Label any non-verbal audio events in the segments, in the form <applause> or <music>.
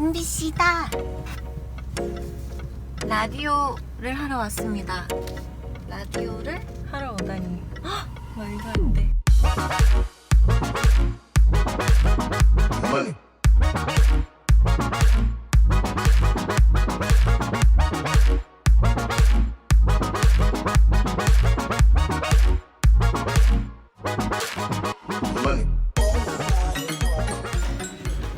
MBC다. 라디오를 하러 왔습니다. 라디오를 하러 오다니. 헉, 말도 안 돼.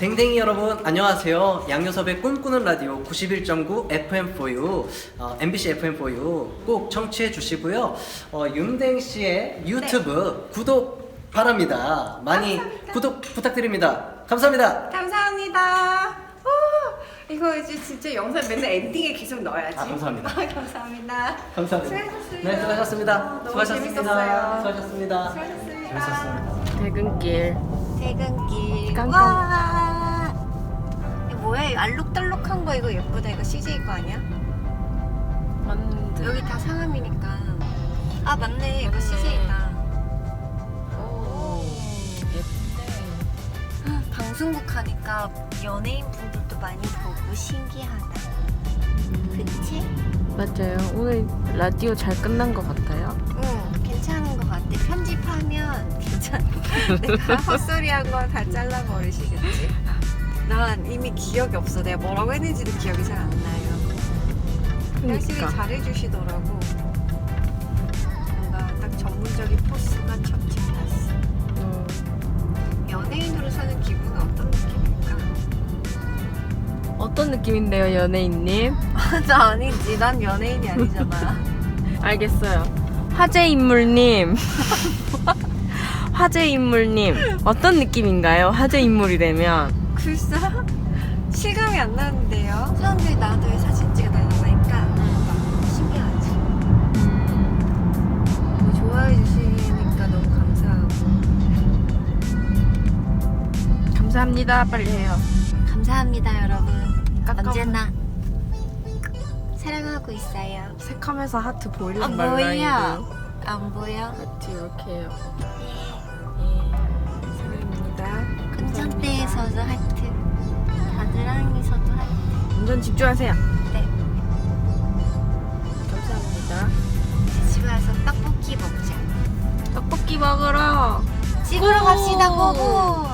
댕댕이 여러분 안녕하세요. 양요섭의 꿈꾸는 라디오 91.9 FM4U 어, MBC FM4U 꼭 청취해 주시고요. 어, 윤댕 씨의 유튜브 구독 바랍니다. 많이 구독 부탁드립니다. 감사합니다. 감사합니다. 오, 이거 이제 진짜 영상 맨날 엔딩에 계속 넣어야지. 아, 감사합니다. <laughs> 감사합니다. 감사합니다. 수고하셨습니다. 네, 수고하셨습니다. 어, 너무 수고하셨습니다. 재밌었어요. 수고하셨습니다. 수고하셨습니다. 재밌었습니다. 퇴근길 퇴근길. 와. 이 알록달록한 거 이거 예쁘다. 이거 CJ 거 아니야? 맞는데 여기 다 상암이니까. 아 맞네. 이거 맞네. CJ다. 오 예쁜데 방송국 하니까 연예인 분들도 많이 보고 신기하다. 그치? 맞아요 오늘 라디오 잘 끝난 것 같아요 응, 괜찮은 것 같아. 편집하면 괜찮아. <laughs> 내가 헛소리한 거 다 잘라버리시겠지? 난 이미 기억이 없어. 내가 뭐라고 했는지도 기억이 잘 안 나요. 확실히 그러니까 잘해주시더라고. 뭔가 딱 전문적인 포스가 척척 났어. 음, 연예인으로 사는 기분은 어떤 느낌일까? 어떤 느낌인데요 연예인님 <laughs> 나 아니지. 난 연예인이 아니잖아. <laughs> 알겠어요 화제 인물님 <laughs> 화제 인물님 어떤 느낌인가요 화제 인물이 되면 글쎄? <laughs> 실감이 안 나는데요? 사람들이 나한테 왜 사진 찍어 달라니까 신기하지. 너무 좋아해 주시니까 너무 감사하고 감사합니다 빨리 해요 감사합니다 여러분 깎아봐. 언제나 사랑하고 있어요 색하면서 하트 볼륨 안 말라인드 보여 안 보여? 하트 이렇게 해요 네 운전대에서도 하트 바드랑에서도 하트 운전 집중하세요. 네. 감사합니다. 집에 와서 떡볶이 먹자. 떡볶이 먹으러 집으로 고! 갑시다 고고